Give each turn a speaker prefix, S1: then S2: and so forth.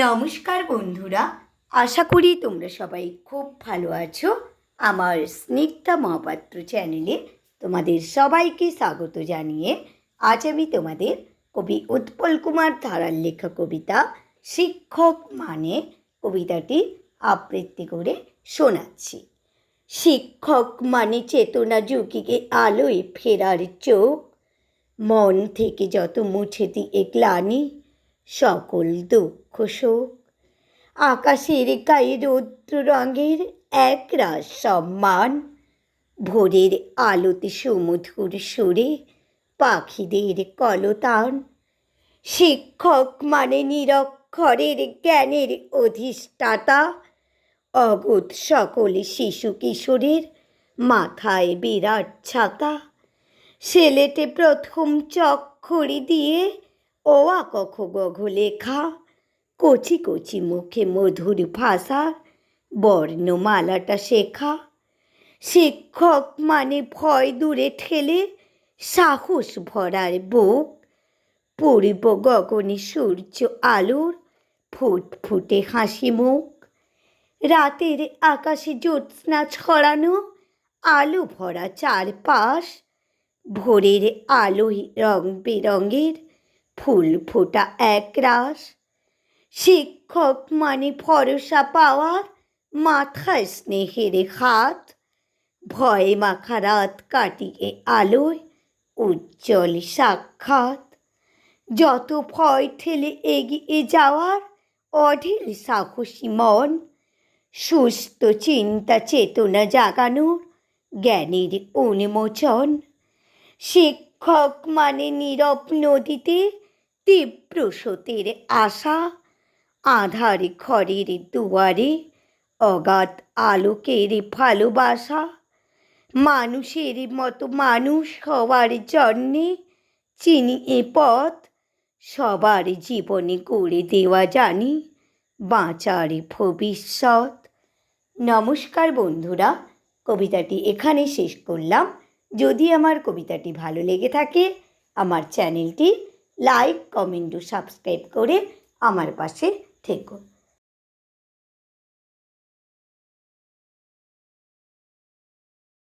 S1: নমস্কার বন্ধুরা, আশা করি তোমরা সবাই খুব ভালো আছো। আমার স্নিগ্ধা মহাপাত্র চ্যানেলে তোমাদের সবাইকে স্বাগত জানিয়ে আজ আমি তোমাদের কবি উৎপল কুমার ধারার লেখা কবিতা শিক্ষক মানে কবিতাটি আবৃত্তি করে শোনাচ্ছি। শিক্ষক মানে চেতনা যুগিকে আলোয় ফেরার চোখ। মন থেকে যত মুছে দিয়ে গ্লানি সকল দুঃখ শোক। আকাশের গায়ে রৌদ্র রঙের এক রাস সম্মান। ভোরের আলোতে সুমধুর সুরে পাখিদের কলতান। শিক্ষক মানে নিরক্ষরের জ্ঞানের অধিষ্ঠাতা। অগত সকল শিশু কিশোরের মাথায় বিরাট ছাতা। সেলেটে প্রথম চক্ষরি দিয়ে ও আকক গঘ লেখা কচি কচি মুখে মধুর ভাষা, বর্ণমালাটা শেখা। শিক্ষক মানে ভয় দূরে ঠেলে, সাহস ভরার বুক। পূর্ব গগনে সূর্য আলোর ফুটফুটে হাসি মুখ। রাতের আকাশে জ্যোৎস্না ছড়ানো, আলো ভরা চারপাশ। ভোরের আলোয় রং বেরঙের ফুল ফোটা এক রাস শিক্ষক মানে ভরসা পাওয়ার, মাথায় স্নেহের হাত। ভয় মাখা রাত কাটিয়ে আলোয় উজ্জ্বল সাক্ষাৎ। যত ভয় ঠেলে এগিয়ে যাওয়ার, অঢেল সাহসী মন। সুস্থ চিন্তা চেতনা জাগানোর জ্ঞানের উন্মোচন। শিক্ষক মানে নীরব নদীতে তীব্র স্রোতের আশা, আধার ঘরের দুয়ারে, অগাধ আলোকের ভালোবাসা, মানুষের মতো মানুষ হওয়ার জন্যে চিনি এ পথ, সবার জীবনে গড়ে দেওয়া জানি বাঁচার ভবিষ্যৎ। নমস্কার বন্ধুরা, কবিতাটি এখানে শেষ করলাম। যদি আমার কবিতাটি ভালো লেগে থাকে, আমার চ্যানেলটি লাইক কমেন্ট ও সাবস্ক্রাইব করে আমার পাশে থেকো।